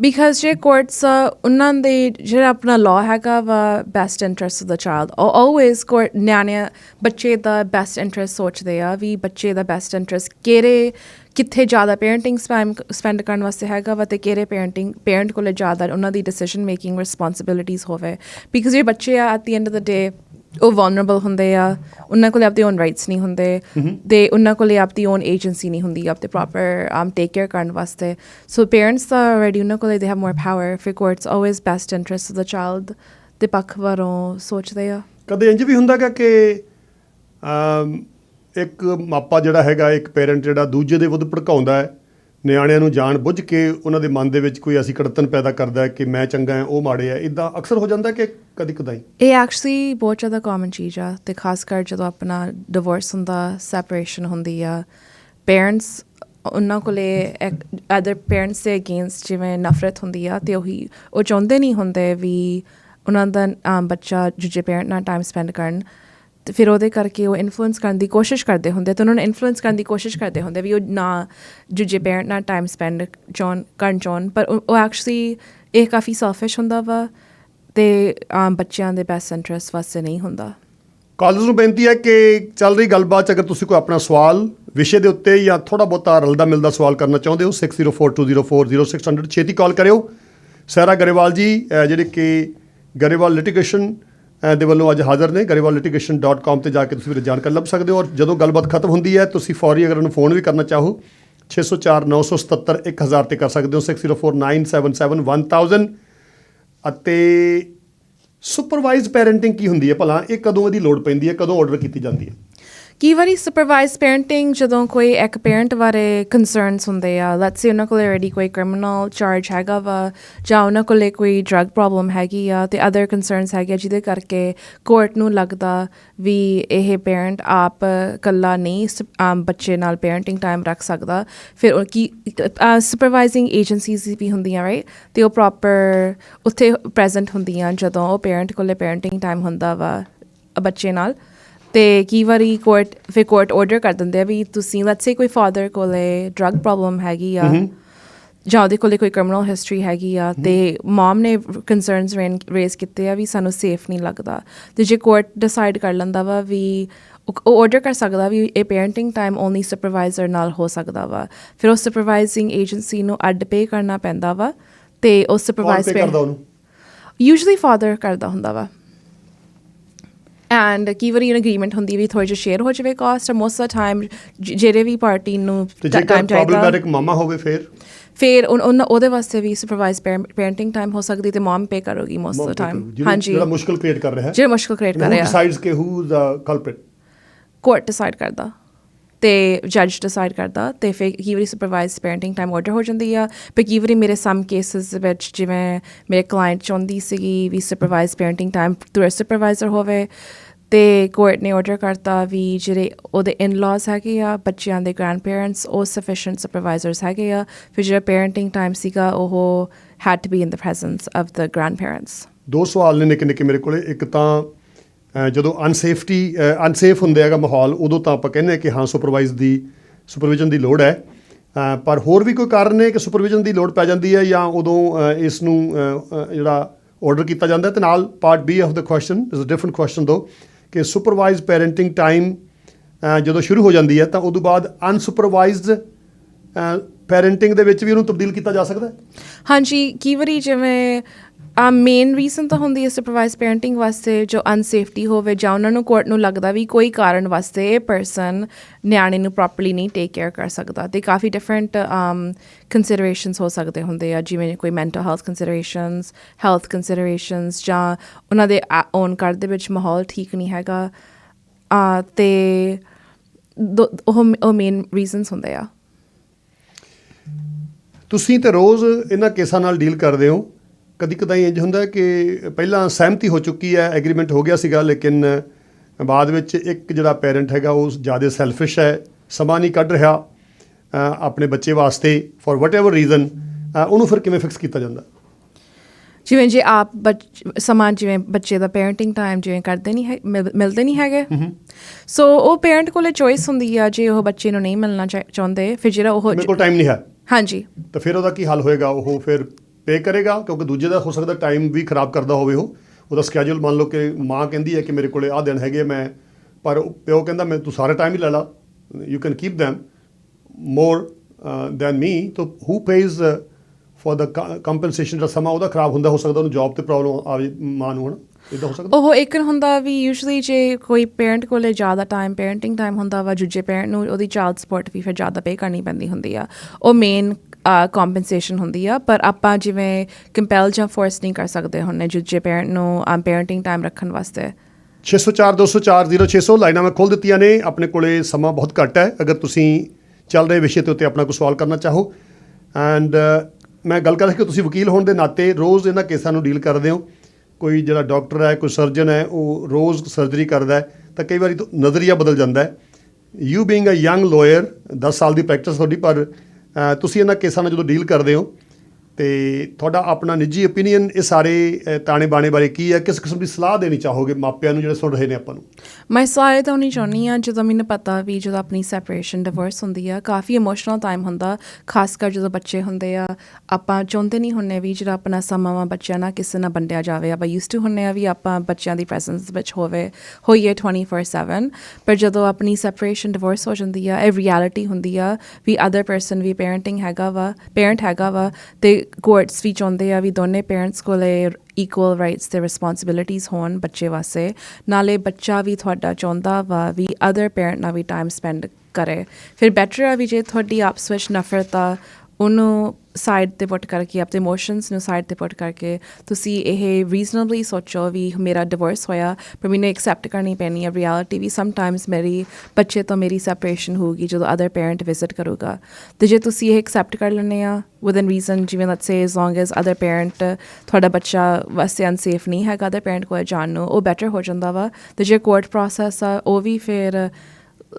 ਬਿਕਾਜ਼ ਜੇ ਕੋਰਟਸ ਉਹਨਾਂ ਦੇ ਜਿਹੜਾ ਆਪਣਾ ਲਾਅ ਹੈਗਾ ਵਾ best interest of the child always court ਨਿਆਣੇ, ਬੱਚੇ ਦਾ ਬੈਸਟ ਇੰਟਰਸਟ ਸੋਚਦੇ ਆ ਵੀ ਬੱਚੇ ਦਾ ਬੈਸਟ ਇੰਟਰਸਟ ਕਿਹੜੇ, ਕਿੱਥੇ ਜ਼ਿਆਦਾ ਪੈਰੈਂਟਿੰਗ ਸਪੈਂਡ ਕਰਨ ਵਾਸਤੇ ਹੈਗਾ ਵਾ ਤੇ ਕਿਹੜੇ ਪੇਰੈਂਟਿੰਗ ਪੇਰੈਂਟ ਕੋਲੇ ਜ਼ਿਆਦਾ ਉਹਨਾਂ ਦੀ ਡਿਸੀਜਨ ਮੇਕਿੰਗ ਰਿਸਪੌਂਸਿਬਿਲਿਟੀਜ਼ ਹੋਵੇ। ਬਿਕਾਜ਼ ਇਹ ਬੱਚੇ ਆ at the end of the day ਉਹ ਵਲਨਰੇਬਲ ਹੁੰਦੇ ਆ ਉਹਨਾਂ ਕੋਲੇ ਆਪਦੇ ਓਨ ਰਾਈਟਸ ਨਹੀਂ ਹੁੰਦੇ ਤੇ ਉਹਨਾਂ ਕੋਲੇ ਆਪਦੀ ਓਨ ਏਜੰਸੀ ਨਹੀਂ ਹੁੰਦੀ ਆਪਦੇ ਪ੍ਰੋਪਰ um ਟੇਕ ਕੇਅਰ ਕਰਨ ਵਾਸਤੇ। ਸੋ ਪੇਰੈਂਟਸ ਤਾਂ already ਉਹਨਾਂ ਕੋਲੇ ਦੇ ਹੈਵ ਮੋਰ ਪਾਵਰ ਫਿਰ courts always best interest of the child ਦੇ ਪੱਖ ਵੱਲੋਂ ਸੋਚਦੇ ਆ। ਕਦੇ ਇੰਜ ਵੀ ਹੁੰਦਾ ਕਿ ਅਮ, ਇੱਕ ਮਾਪਾ ਜਿਹੜਾ ਹੈਗਾ ਇੱਕ ਪੇਰੈਂਟ ਜਿਹੜਾ ਦੂਜੇ ਦੇ ਵਿਰੁੱਧ ਭੜਕਾਉਂਦਾ ਹੈ ਨਿਆਣਿਆਂ ਨੂੰ ਜਾਣ ਬੁੱਝ ਕੇ ਉਹਨਾਂ ਦੇ ਮਨ ਦੇ ਵਿੱਚ ਕੋਈ ਅਸੀਂ ਕੜਤਨ ਪੈਦਾ ਕਰਦਾ ਹੈ ਕਿ ਮੈਂ ਚੰਗਾ ਹਾਂ ਉਹ ਮਾੜੇ ਆ ਇਦਾਂ ਅਕਸਰ ਹੋ ਜਾਂਦਾ ਕਿ ਕਦੀ ਕਦਾਈ? ਇਹ ਐਕਚੁਅਲੀ ਬਹੁਤ ਜ਼ਿਆਦਾ ਕਾਮਨ ਚੀਜ਼ ਆ ਤੇ ਖਾਸ ਕਰ ਜਦੋਂ ਆਪਣਾ ਡਿਵੋਰਸ ਹੁੰਦਾ ਸੈਪਰੇਸ਼ਨ ਹੁੰਦੀ ਆ ਪੇਰੈਂਟਸ ਉਹਨਾਂ ਕੋਲੇ ਅਦਰ ਪੇਰੈਂਟਸ ਦੇ ਅਗੇਂਸਟ ਜਿਵੇਂ ਨਫ਼ਰਤ ਹੁੰਦੀ ਆ ਤੇ ਉਹੀ ਉਹ ਚਾਹੁੰਦੇ ਨਹੀਂ ਹੁੰਦੇ ਵੀ ਉਹਨਾਂ ਦਾ ਅਮ, ਬੱਚਾ ਦੂਜੇ ਪੇਰੈਂਟ ਨਾਲ ਟਾਈਮ ਸਪੈਂਡ ਕਰਨ। ਤੇ ਫਿਰ ਉਹਦੇ ਕਰਕੇ ਉਹ ਇਨਫਲੂਐਂਸ ਕਰਨ ਦੀ ਕੋਸ਼ਿਸ਼ ਕਰਦੇ ਹੁੰਦੇ ਤੇ ਉਹਨਾਂ ਨੂੰ ਇਨਫਲੂਐਂਸ ਕਰਨ ਦੀ ਕੋਸ਼ਿਸ਼ ਕਰਦੇ ਹੁੰਦੇ ਵੀ ਉਹ ਨਾ ਦੂਜੇ ਪੇਰੈਂਟ ਨਾਲ ਟਾਈਮ ਸਪੈਂਡ ਚਾਹਣ ਕਰਨ ਚਾਹਣ। ਪਰ ਉਹ ਐਕਚੁਅਲੀ ਇਹ ਕਾਫੀ ਸੈਲਫਿਸ਼ ਹੁੰਦਾ ਵਾ ਤੇ ਆਮ ਬੱਚਿਆਂ ਦੇ ਬੈਸਟ ਇੰਟਰਸਟ ਵਾਸਤੇ ਨਹੀਂ ਹੁੰਦਾ। ਕਾਲਰਸ ਨੂੰ ਬੇਨਤੀ ਹੈ ਕਿ ਚੱਲ ਰਹੀ ਗੱਲਬਾਤ 'ਚ ਅਗਰ ਤੁਸੀਂ ਕੋਈ ਆਪਣਾ ਸਵਾਲ ਵਿਸ਼ੇ ਦੇ ਉੱਤੇ ਜਾਂ ਥੋੜਾ ਬਹੁਤਾ ਰਲਦਾ ਮਿਲਦਾ ਸਵਾਲ ਕਰਨਾ ਚਾਹੁੰਦੇ ਹੋ 6042040600 ਛੇਤੀ ਕਾਲ ਕਰਿਓ। ਸੈਰਾ ਗਰੇਵਾਲ ਜੀ ਜਿਹੜੇ ਕਿ ਗਰੇਵਾਲ ਲਿਟੀਗੇਸ਼ਨ ਦੇ ਵੱਲੋਂ ਅੱਜ ਹਾਜ਼ਰ ਨੇ। garewalllitigation.com ਤੇ ਜਾ ਕੇ ਤੁਸੀਂ ਵੀ ਜਾਣਕਾਰੀ ਲੱਭ ਸਕਦੇ ਹੋ ਔਰ ਜਦੋਂ ਗੱਲਬਾਤ ਖਤਮ ਹੁੰਦੀ ਹੈ, ਤੁਸੀਂ ਫੌਰੀ ਅਗਰ ਉਹਨੂੰ ਫੋਨ ਵੀ ਕਰਨਾ ਚਾਹੋ 604 977 1000 ਤੇ ਕਰ ਸਕਦੇ ਹੋ 6049771000 ਅਤੇ ਸੁਪਰਵਾਈਜ਼ ਪੈਰੈਂਟਿੰਗ ਕੀ ਹੁੰਦੀ ਹੈ? ਭਲਾ ਇਹ ਕਦੋਂ ਇਹਦੀ ਲੋੜ ਪੈਂਦੀ ਹੈ? ਕਦੋਂ ਆਰਡਰ ਕੀਤੀ ਜਾਂਦੀ ਹੈ? ਕੀ ਵਾਰੀ ਸੁਪਰਵਾਈਜ਼ ਪੈਰੈਂਟਿੰਗ ਜਦੋਂ ਕੋਈ ਇੱਕ ਪੇਰੈਂਟ ਬਾਰੇ ਕਨਸਰਨਸ ਹੁੰਦੇ ਆ? ਲੈਟਸ ਸੇ ਉਹਨਾਂ ਕੋਲ ਆਲਰੇਡੀ ਕੋਈ ਕ੍ਰਿਮੀਨਲ ਚਾਰਜ ਹੈਗਾ ਵਾ, ਜਾਂ ਉਹਨਾਂ ਕੋਲ ਕੋਈ ਡਰੱਗ ਪ੍ਰੋਬਲਮ ਹੈਗੀ ਆ, ਤੇ ਅਦਰ ਕਨਸਰਨਸ ਹੈਗੇ ਆ, ਜਿਹਦੇ ਕਰਕੇ ਕੋਰਟ ਨੂੰ ਲੱਗਦਾ ਵੀ ਇਹ ਪੇਰੈਂਟ ਆਪ ਕੱਲਾ ਨਹੀਂ ਸ- ਬੱਚੇ ਨਾਲ ਪੈਰੈਂਟਿੰਗ ਟਾਈਮ ਰੱਖ ਸਕਦਾ। ਫਿਰ ਉਹ ਕੀ ਸੁਪਰਵਾਈਜ਼ਿੰਗ ਏਜੰਸੀਜ਼ ਵੀ ਹੁੰਦੀਆਂ ਰਾਈਟ ਤੇ ਉਹ ਪ੍ਰੋਪਰ ਉੱਥੇ ਪ੍ਰੈਜ਼ੈਂਟ ਹੁੰਦੀਆਂ ਜਦੋਂ ਉਹ ਪੇਰੈਂਟ ਕੋਲੇ ਪੈਰੈਂਟਿੰਗ ਟਾਈਮ ਹੁੰਦਾ ਵਾ, ਬੱਚੇ ਨਾਲ। ਤੇ ਕਈ ਵਾਰੀ ਕੋਰਟ ਫਿਰ ਕੋਰਟ ਆਰਡਰ ਕਰ ਦਿੰਦੇ ਆ ਵੀ ਤੁਸੀਂ ਲੈਟਸ ਸੇ ਕੋਈ ਫਾਦਰ ਕੋਲੇ ਡਰੱਗ ਪ੍ਰੋਬਲਮ ਹੈਗੀ ਆ ਜਾਂ ਉਹਦੇ ਕੋਲੇ ਕੋਈ ਕ੍ਰਿਮੀਨਲ ਹਿਸਟਰੀ ਹੈਗੀ ਆ ਤੇ ਮਮ ਨੇ ਕਨਸਰਨਸ ਰੇਜ਼ ਕੀਤੇ ਆ ਵੀ ਸਾਨੂੰ ਸੇਫ ਨਹੀਂ ਲੱਗਦਾ। ਤੇ ਜੇ ਕੋਰਟ ਡਿਸਾਈਡ ਕਰ ਲੈਂਦਾ ਵਾ ਵੀ ਉਹ ਆਰਡਰ ਕਰ ਸਕਦਾ ਵੀ ਇਹ ਪੈਰੈਂਟਿੰਗ ਟਾਈਮ ਓਨਲੀ ਸੁਪਰਵਾਈਜ਼ਰ ਨਾਲ ਹੋ ਸਕਦਾ ਵਾ। ਫਿਰ ਉਹ ਸੁਪਰਵਾਈਜ਼ਿੰਗ ਏਜੰਸੀ ਨੂੰ ਅੱਡ ਪੇ ਕਰਨਾ ਪੈਂਦਾ ਵਾ ਤੇ ਉਹ ਸੁਪਰਵਾਈਜ਼ ਕਰਦਾ ਉਹਨੂੰ? ਯੂਜੂਅਲੀ ਫਾਦਰ ਕਰਦਾ ਹੁੰਦਾ ਵਾ। ਐਂਡ ਕਈ ਵਾਰੀ ਇਨ ਅਗਰੀਮੈਂਟ ਹੁੰਦੀ ਵੀ ਥੋੜੀ ਜਿਹੀ ਸ਼ੇਅਰ ਹੋ ਜਾਵੇ ਕਾਸਟ ਮੋਸਟ ਆਫ ਟਾਈਮ ਜਿਹੜੇ ਵੀ ਪਾਰਟੀ ਨੂੰ ਟਾਈਮ ਚਾਹੀਦਾ ਪ੍ਰੋਬਲਮੈਟਿਕ ਮਾਮਾ ਹੋਵੇ ਫਿਰ? ਫਿਰ ਉਨ- ਉਹਦੇ ਵਾਸਤੇ ਵੀ ਸੁਪਰਵਾਈਜ਼ ਪੈਰੈਂਟਿੰਗ ਟਾਈਮ ਹੋ ਸਕਦੀ ਤੇ ਮਮ ਪੇ ਕਰੋਗੀ ਮੋਸਟ ਆਫ ਟਾਈਮ ਹਾਂਜੀ। ਜਿਹੜਾ ਮੁਸ਼ਕਲ ਕ੍ਰੀਏਟ ਕਰ ਰਿਹਾ। ਹੈ ਜਿਹੜਾ ਮੁਸ਼ਕਲ ਕ੍ਰੀਏਟ ਕਰ ਰਿਹਾ। decides ਕਿ who is the culprit? Court decide ਕਰਦਾ। ਤੇ ਜੱਜ ਡਿਸਾਈਡ ਕਰਦਾ ਤੇ ਫਿਰ ਕਈ ਵਾਰੀ ਸੁਪਰਵਾਈਜ਼ ਪੈਰੈਂਟਿੰਗ ਟਾਈਮ ਆਰਡਰ ਹੋ ਜਾਂਦੀ ਆ। ਪਰ ਕਈ ਵਾਰੀ ਮੇਰੇ ਸਮ ਕੇਸਸ ਵਿੱਚ ਜਿਵੇਂ ਮੇਰੇ ਕਲਾਇੰਟ ਚਾਹੁੰਦੀ ਸੀਗੀ ਵੀ supervise parenting time through supervisor ਹੋਵੇ ਤੇ ਕੋਰਟ ਨੇ ਆਰਡਰ ਕਰਤਾ ਵੀ ਜਿਹੜੇ ਉਹਦੇ ਇਨ-ਲਾਜ਼ ਹੈਗੇ ਆ, ਬੱਚਿਆਂ ਦੇ ਗ੍ਰੈਂਡ ਪੇਰੈਂਟਸ ਉਹ ਸਫੀਸ਼ੀਐਂਟ ਸੁਪਰਵਾਈਜ਼ਰਸ ਹੈਗੇ ਆ। ਫਿਰ ਜਿਹੜਾ ਪੈਰੈਂਟਿੰਗ ਟਾਈਮ ਸੀਗਾ, ਉਹ had to be in the presence of the grandparents ਦੋ ਸਵਾਲ ਨੇ ਨਿੱਕੇ ਨਿੱਕੇ ਮੇਰੇ ਕੋਲੇ। ਇੱਕ ਤਾਂ ਜਦੋਂ ਅਨਸੇਫਟੀ ਅਨਸੇਫ ਹੁੰਦੇ ਹੈਗਾ ਮਾਹੌਲ, ਉਦੋਂ ਤਾਂ ਆਪਾਂ ਕਹਿੰਦੇ ਹਾਂ ਕਿ ਹਾਂ ਸੁਪਰਵਾਈਜ਼ ਦੀ ਸੁਪਰਵਿਜ਼ਨ ਦੀ ਲੋੜ ਹੈ। ਪਰ ਹੋਰ ਵੀ ਕੋਈ ਕਾਰਨ ਹੈ ਕਿ ਸੁਪਰਵਿਜ਼ਨ ਦੀ ਲੋੜ ਪੈ ਜਾਂਦੀ ਹੈ ਜਾਂ ਉਦੋਂ ਇਸ ਨੂੰ ਜਿਹੜਾ ਆਰਡਰ ਕੀਤਾ ਜਾਂਦਾ ਹੈ? ਤੇ ਨਾਲ part B of the question is a different question though ਕਿ ਸੁਪਰਵਾਈਜ਼ਡ ਪੈਰੈਂਟਿੰਗ ਟਾਈਮ ਜਦੋਂ ਸ਼ੁਰੂ ਹੋ ਜਾਂਦੀ ਹੈ ਤਾਂ ਉਦੋਂ ਬਾਅਦ ਅਨਸੁਪਰਵਾਈਜ਼ਡ ਪੈਰੈਂਟਿੰਗ ਦੇ ਵਿੱਚ ਵੀ ਉਹਨੂੰ ਤਬਦੀਲ ਕੀਤਾ ਜਾ ਸਕਦਾ ਹੈ? ਹਾਂਜੀ ਕੀ ਵਾਰੀ ਜਿਵੇਂ ਆ ਮੇਨ ਰੀਜ਼ਨ ਤਾਂ ਹੁੰਦੀ ਹੈ ਸੁਪਰਵਾਈਜ਼ ਪੈਰੈਂਟਿੰਗ ਵਾਸਤੇ ਜੋ ਅਨਸੇਫਟੀ ਹੋਵੇ ਜਾਂ ਉਹਨਾਂ ਨੂੰ ਕੋਰਟ ਨੂੰ ਲੱਗਦਾ ਵੀ ਕੋਈ ਕਾਰਨ ਵਾਸਤੇ ਇਹ ਪਰਸਨ ਨਿਆਣੇ ਨੂੰ ਪ੍ਰੋਪਰਲੀ ਨਹੀਂ ਟੇਕ ਕੇਅਰ ਕਰ ਸਕਦਾ ਤੇ ਕਾਫੀ ਡਿਫਰੈਂਟ ਕੰਸੀਡਰੇਸ਼ਨਸ ਹੋ ਸਕਦੇ ਹੁੰਦੇ ਆ, ਜਿਵੇਂ ਕੋਈ mental health considerations health considerations ਜਾਂ ਉਹਨਾਂ ਦੇ ਓਨ ਘਰ ਦੇ ਵਿੱਚ ਮਾਹੌਲ ਠੀਕ ਨਹੀਂ ਹੈਗਾ ਆ ਤੇ ਦੋ- ਉਹ ਉਹ ਮੇਨ ਰੀਜ਼ਨਸ ਹੁੰਦੇ ਆ। ਤੁਸੀਂ ਤਾਂ ਰੋਜ਼ ਇਹਨਾਂ ਕੇਸਾਂ ਨਾਲ ਡੀਲ ਕਰਦੇ ਹੋ। ਕਦੀ ਕਦਾਈ ਇੰਜ ਹੁੰਦਾ ਕਿ ਪਹਿਲਾਂ ਸਹਿਮਤੀ ਹੋ ਚੁੱਕੀ ਹੈ ਐਗਰੀਮੈਂਟ ਹੋ ਗਿਆ ਸੀਗਾ ਲੇਕਿਨ ਬਾਅਦ ਵਿੱਚ ਇੱਕ ਜਿਹੜਾ ਪੈਰੈਂਟ ਹੈਗਾ ਉਹ ਜ਼ਿਆਦਾ ਸੈਲਫਿਸ਼ ਹੈ ਸਮਾਂ ਨਹੀਂ ਕੱਢ ਰਿਹਾ ਆਪਣੇ ਬੱਚੇ ਵਾਸਤੇ ਫॉर ਵਟਐਵਰ ਰੀਜ਼ਨ ਉਹਨੂੰ ਫਿਰ ਕਿਵੇਂ ਫਿਕਸ ਕੀਤਾ ਜਾਂਦਾ? ਜਿਵੇਂ ਜੇ ਆਪ ਸਮਾਂ ਜਿਵੇਂ ਬੱਚੇ ਦਾ ਪੈਰੈਂਟਿੰਗ ਟਾਈਮ ਜਿਵੇਂ ਕਰਦੇ ਨਹੀਂ ਹੈ ਮਿਲ- ਮਿਲਦੇ ਨਹੀਂ ਹੈਗੇ। ਸੋ ਉਹ ਪੇਰੈਂਟ ਕੋਲੇ ਚੋਇਸ ਹੁੰਦੀ ਆ ਜੇ ਉਹ ਬੱਚੇ ਨੂੰ ਨਹੀਂ ਮਿਲਣਾ ਚਾਹ- ਚਾਹੁੰਦੇ ਫਿਰ ਜਿਹੜਾ ਉਹ ਮੇਰੇ ਕੋਲ ਟਾਈਮ ਨਹੀਂ ਹੈ। ਹਾਂਜੀ। ਤਾਂ ਫਿਰ ਉਹਦਾ ਕੀ ਹੱਲ ਹੋਏਗਾ? ਉਹ ਫਿਰ ਪੇ ਕਰੇਗਾ ਕਿਉਂਕਿ ਦੂਜੇ ਦਾ ਹੋ ਸਕਦਾ ਟਾਈਮ ਵੀ ਖਰਾਬ ਕਰਦਾ ਹੋਵੇ ਉਹ। ਉਹਦਾ ਸਕੇਜੂਲ ਮੰਨ ਲਓ ਕਿ ਮਾਂ ਕਹਿੰਦੀ ਹੈ ਕਿ ਮੇਰੇ ਕੋਲੇ ਆਹ ਦਿਨ ਹੈਗੇ ਆ, ਮੈਂ ਪਰ ਪਿਓ ਕਹਿੰਦਾ ਮੈਂ ਤੂੰ ਸਾਰਾ ਟਾਈਮ ਹੀ ਲੈ ਲਾ। You can keep them more than me ਤੋ who pays for the compensation ਦਾ ਸਮਾਂ ਉਹਦਾ ਖਰਾਬ ਹੁੰਦਾ ਹੋ ਸਕਦਾ ਉਹਨੂੰ ਜੌਬ ਤੇ ਪ੍ਰੋਬਲਮ ਆਵੇ ਮਾਂ ਨੂੰ ਹਣ। ਇਦਾਂ ਹੋ ਸਕਦਾ? ਉਹ ਇੱਕ ਹੁੰਦਾ ਵੀ ਯੂਜੂਲੀ ਜੇ ਕੋਈ ਪੇਰੈਂਟ ਕੋਲੇ ਜ਼ਿਆਦਾ ਟਾਈਮ ਪੈਰੈਂਟਿੰਗ ਟਾਈਮ ਹੁੰਦਾ ਵਾ ਦੂਜੇ ਪੇਰੈਂਟ ਨੂੰ ਉਹਦੀ ਚਾਈਲਡ ਸਪੋਰਟ ਵੀ ਫਿਰ ਜ਼ਿਆਦਾ ਪੇ ਕਰਨੀ ਪੈਂਦੀ ਹੁੰਦੀ ਆ। ਉਹ ਮੇਨ ਕੰਪਨਸੇਸ਼ਨ ਹੁੰਦੀ ਆ। ਪਰ ਆਪਾਂ ਜਿਵੇਂ ਕੰਪੈਲ ਜਾਂ ਫੋਰਸ ਨਹੀਂ ਕਰ ਸਕਦੇ ਹੁੰਨੇ ਦੂਜੇ ਪੇਰੈਂਟ ਨੂੰ ਪੈਰੈਂਟਿੰਗ ਟਾਈਮ ਰੱਖਣ ਵਾਸਤੇ। 604 204 0600 ਲਾਈਨਾਂ ਮੈਂ ਖੋਲ ਦਿੱਤੀਆਂ ਨੇ। ਆਪਣੇ ਕੋਲੇ ਸਮਾਂ ਬਹੁਤ ਘੱਟ ਹੈ। ਅਗਰ ਤੁਸੀਂ ਚੱਲ ਰਹੇ ਵਿਸ਼ੇ ਤੇ ਉੱਤੇ ਆਪਣਾ ਕੋਈ ਸਵਾਲ ਕਰਨਾ ਚਾਹੋ। ਐਂਡ ਮੈਂ ਗੱਲ ਕਰ ਰਿਹਾ ਕਿ ਤੁਸੀਂ ਵਕੀਲ ਹੋਣ ਦੇ ਨਾਤੇ ਰੋਜ਼ ਇਹਨਾਂ ਕੇਸਾਂ ਨੂੰ ਡੀਲ ਕਰਦੇ ਹੋ। ਕੋਈ ਜਿਹੜਾ ਡਾਕਟਰ ਹੈ, ਕੋਈ ਸਰਜਨ ਹੈ, ਉਹ ਰੋਜ਼ ਸਰਜਰੀ ਕਰਦਾ ਹੈ, ਤਾਂ ਕਈ ਵਾਰੀ ਨਜ਼ਰੀਆ ਬਦਲ ਜਾਂਦਾ ਹੈ। You being a young lawyer 10 ਸਾਲ ਦੀ ਪ੍ਰੈਕਟਿਸ ਤੁਹਾਡੀ, ਪਰ ਤੁਸੀਂ ਇਹਨਾਂ ਕੇਸਾਂ ਨਾਲ ਜਦੋਂ ਡੀਲ ਕਰਦੇ ਹੋ ਤੇ ਤੁਹਾਡਾ ਆਪਣਾ ਨਿੱਜੀ ਓਪੀਨੀਅਨ ਇਹ ਸਾਰੇ ਤਾਣੇ ਬਾਣੇ ਬਾਰੇ ਕੀ ਹੈ? ਕਿਸ ਕਿਸਮ ਦੀ ਸਲਾਹ ਦੇਣੀ ਚਾਹੋਗੇ ਮਾਪਿਆਂ ਨੂੰ ਜਿਹੜੇ ਸੁਣ ਰਹੇ ਨੇ ਆਪਾਂ ਨੂੰ? ਮੈਂ ਸਾਰੇ ਤਾਂ ਨਹੀਂ ਚਾਹੁੰਦੀ ਆ ਜਦੋਂ ਮੈਨੂੰ ਪਤਾ ਵੀ ਜਦੋਂ ਆਪਣੀ ਸੈਪਰੇਸ਼ਨ ਡਿਵੋਰਸ ਹੁੰਦੀ ਆ, ਕਾਫੀ ਇਮੋਸ਼ਨਲ ਟਾਈਮ ਹੁੰਦਾ, ਖਾਸ ਕਰ ਜਦੋਂ ਬੱਚੇ ਹੁੰਦੇ ਆ। ਆਪਾਂ ਚਾਹੁੰਦੇ ਨਹੀਂ ਹੁੰਨੇ ਵੀ ਜਿਹੜਾ ਆਪਣਾ ਸਮਾਂ ਵਾ ਬੱਚਿਆਂ ਨਾਲ ਕਿਸੇ ਨਾਲ ਵੰਡਿਆ ਜਾਵੇ। ਆਪਾਂ ਯੂਸਡ ਟੂ ਹੁੰਨੇ ਆ ਵੀ ਆਪਾਂ ਬੱਚਿਆਂ ਦੀ ਪ੍ਰੈਜ਼ੈਂਸ ਵਿੱਚ ਹੋਵੇ, ਹੋਈਏ 24/7 ਪਰ ਜਦੋਂ ਆਪਣੀ ਸੈਪਰੇਸ਼ਨ ਡਿਵੋਰਸ ਹੋ ਜਾਂਦੀ ਆ, ਇਹ ਰਿਐਲਿਟੀ ਹੁੰਦੀ ਆ ਵੀ ਅਦਰ ਪਰਸਨ ਵੀ ਪੇਰੈਂਟਿੰਗ ਹੈਗਾ ਵਾ ਪੇਰੈਂਟ ਹੈਗਾ ਵਾ, ਤੇ ਕੋਰਟਸ ਵੀ ਚਾਹੁੰਦੇ ਆ ਵੀ ਦੋਨੇ ਪੇਰੈਂਟਸ ਕੋਲੇ ਇਕੁਅਲ ਰਾਈਟਸ ਤੇ ਰਿਸਪੌਂਸਿਬਿਲਿਟੀਜ਼ ਹੋਣ ਬੱਚੇ ਵਾਸਤੇ, ਨਾਲੇ ਬੱਚਾ ਵੀ ਤੁਹਾਡਾ ਚਾਹੁੰਦਾ ਵਾ ਵੀ ਅਦਰ ਪੇਰੈਂਟ ਨਾਲ ਵੀ ਟਾਈਮ ਸਪੈਂਡ ਕਰੇ। ਫਿਰ ਬੈਟਰ ਆ ਵੀ ਜੇ ਤੁਹਾਡੀ ਆਪਸ ਵਿੱਚ ਨਫ਼ਰਤ ਆ ਉਹਨੂੰ ਸਾਈਡ ਤੇ ਪੁੱਟ ਕਰਕੇ, ਆਪਣੇ ਇਮੋਸ਼ਨਸ ਨੂੰ ਸਾਈਡ ਤੇ ਪੁੱਟ ਕਰਕੇ, ਤੁਸੀਂ ਇਹ ਰੀਜ਼ਨਬਲੀ ਸੋਚੋ ਵੀ ਮੇਰਾ ਡਿਵੋਰਸ ਹੋਇਆ, ਪਰ ਮੈਨੂੰ ਐਕਸੈਪਟ ਕਰਨੀ ਪੈਣੀ ਹੈ ਰਿਐਲਿਟੀ ਵੀ। ਸਮਟਾਈਮਸ ਮੇਰੀ ਬੱਚੇ ਤੋਂ ਮੇਰੀ ਸੈਪਰੇਸ਼ਨ ਹੋਊਗੀ ਜਦੋਂ ਅਦਰ ਪੇਰੈਂਟ ਵਿਜ਼ਿਟ ਕਰੂਗਾ। ਤੇ ਜੇ ਤੁਸੀਂ ਇਹ ਐਕਸੈਪਟ ਕਰ ਲੈਂਦੇ ਆ ਵਿਦਨ ਰੀਜ਼ਨ ਜਿਵੇਂ let's say as long as other parent ਤੁਹਾਡਾ ਬੱਚਾ ਵਾਸਤੇ ਅਨਸੇਫ ਨਹੀਂ ਹੈਗਾ ਅਦਰ ਪੇਰੈਂਟ ਕੋਲ ਜਾਣ ਨੂੰ, ਉਹ ਬੈਟਰ ਹੋ ਜਾਂਦਾ ਵਾ। ਤੇ ਜੇ ਕੋਰਟ ਪ੍ਰੋਸੈਸ ਆ, ਉਹ ਵੀ ਫਿਰ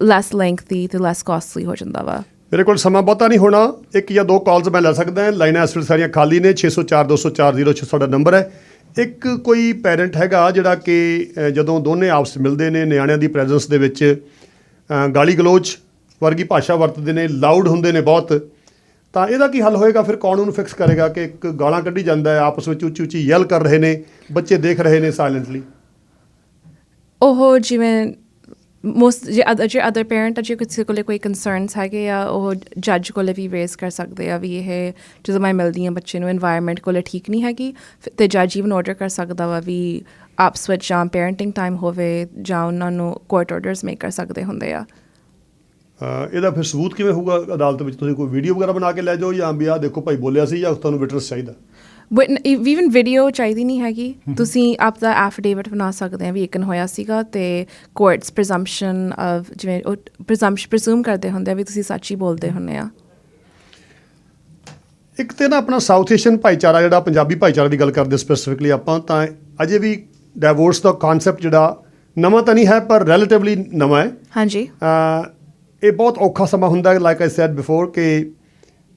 ਲੈਸ ਲੈਂਥੀ ਤੇ ਲੈਸ ਕਾਸਟਲੀ ਹੋ ਜਾਂਦਾ ਵਾ। ਮੇਰੇ ਕੋਲ ਸਮਾਂ ਬਹੁਤਾ ਨਹੀਂ ਹੋਣਾ। ਇੱਕ ਜਾਂ ਦੋ ਕਾਲਸ ਮੈਂ ਲੈ ਸਕਦਾ ਹਾਂ। ਲਾਈਨਾਂ ਇਸ ਵੇਲੇ ਸਾਰੀਆਂ ਖਾਲੀ ਨੇ। 604 204 06 ਸਾਡਾ ਨੰਬਰ ਹੈ। ਇੱਕ ਕੋਈ ਪੈਰੈਂਟ ਹੈਗਾ ਜਿਹੜਾ ਕਿ ਜਦੋਂ ਦੋਨੇ ਆਪਸ ਮਿਲਦੇ ਨੇ, ਨਿਆਣਿਆਂ ਦੀ ਪ੍ਰੈਜ਼ੈਂਸ ਦੇ ਵਿੱਚ ਗਾਲੀ ਗਲੋਚ ਵਰਗੀ ਭਾਸ਼ਾ ਵਰਤਦੇ ਨੇ ਲਾਊਡ ਹੁੰਦੇ ਨੇ ਬਹੁਤ, ਤਾਂ ਇਹਦਾ ਕੀ ਹੱਲ ਹੋਏਗਾ? ਫਿਰ ਕੌਣ ਉਹਨੂੰ ਫਿਕਸ ਕਰੇਗਾ ਕਿ ਇੱਕ ਗਾਲਾਂ ਕੱਢੀ ਜਾਂਦਾ ਹੈ, ਆਪਸ ਵਿੱਚ ਉੱਚੀ ਉੱਚੀ ਯੈਲ ਕਰ ਰਹੇ ਨੇ, ਬੱਚੇ ਦੇਖ ਰਹੇ ਨੇ ਸਾਇਲੈਂਟਲੀ ਉਹ ਜਿਵੇਂ ਮੋਸਟ ਜੇ ਅਦਰ ਜੇ ਅਦਰ ਪੇਰੈਂਟ ਆ ਜੇ ਕਿਸੇ ਕੋਲੇ ਕੋਈ ਕੰਸਰਨਸ ਹੈਗੇ ਆ ਉਹ ਜੱਜ ਕੋਲੇ ਵੀ ਰੇਜ਼ ਕਰ ਸਕਦੇ ਆ ਵੀ ਇਹ ਜਦੋਂ ਮੈਂ ਮਿਲਦੀ ਆ ਬੱਚੇ ਨੂੰ এনवायरमेंट ਕੋਲੇ ਠੀਕ ਨਹੀਂ ਹੈਗੀ ਤੇ ਜੱਜ ਈਵਨ ਆਰਡਰ ਕਰ ਸਕਦਾ ਵਾ ਵੀ ਆਪ ਸਵਿਚ ਜਾਂ ਪੇਰੈਂਟਿੰਗ ਟਾਈਮ ਹੋਵੇ ਜਾਂ ਉਹਨਾਂ ਨੂੰ ਕੋਰਟ ਆਰਡਰਸ ਮੇਕ ਕਰ ਸਕਦੇ ਹੁੰਦੇ ਆ ਇਹਦਾ ਫਿਰ ਸਬੂਤ ਕਿਵੇਂ ਹੋਊਗਾ ਅਦਾਲਤ ਵਿੱਚ ਤੁਸੀਂ ਕੋਈ ਵੀਡੀਓ ਵਗੈਰਾ ਬਣਾ ਕੇ ਲੈ ਜਾਓ ਜਾਂ ਵੀ ਆ ਦੇਖੋ ਭਾਈ ਬੋਲਿਆ ਸੀ ਜਾਂ ਤੁਹਾਨੂੰ ਵਿਟਨੈਸ ਚਾਹੀਦਾ ਇਵਨ ਵੀਡੀਓ ਚਾਹੀਦੀ ਨਹੀਂ ਹੈਗੀ। ਤੁਸੀਂ ਆਪਦਾ ਐਫੀਡੇਵਿਟ ਬਣਾ ਸਕਦੇ ਆ ਵੀ ਇਕਨ ਹੋਇਆ ਸੀਗਾ ਤੇ ਕੋਰਟਸ ਪ੍ਰੀਜ਼ੰਪਸ਼ਨ ਆਫ ਜਿਵੇਂ ਉਹ ਪ੍ਰੀਜ਼ੰਪਸ਼ਨ ਪ੍ਰੀਜ਼ੂਮ ਕਰਦੇ ਹੁੰਦੇ ਆ ਵੀ ਤੁਸੀਂ ਸੱਚ ਹੀ ਬੋਲਦੇ ਹੁੰਦੇ ਆ। ਇੱਕ ਤੇ ਨਾ ਆਪਣਾ ਸਾਊਥ ਏਸ਼ੀਅਨ ਭਾਈਚਾਰਾ ਜਿਹੜਾ ਪੰਜਾਬੀ ਭਾਈਚਾਰਾ ਦੀ ਗੱਲ ਕਰਦੇ ਸਪੈਸੀਫਿਕਲੀ ਆਪਾਂ ਤਾਂ ਅਜੇ ਵੀ ਡਿਵੋਰਸ ਦਾ ਕਨਸੈਪਟ ਜਿਹੜਾ ਨਵਾਂ ਤਾਂ ਨਹੀਂ ਹੈ ਪਰ ਰਿਲੇਟਿਵਲੀ ਨਵਾਂ ਹੈ। ਹਾਂਜੀ। ਇਹ ਬਹੁਤ ਔਖਾ ਸਮਾਂ ਹੁੰਦਾ ਹੈ ਲਾਈਕ ਆਈ ਸੈਡ ਬਿਫੋਰ ਕਿ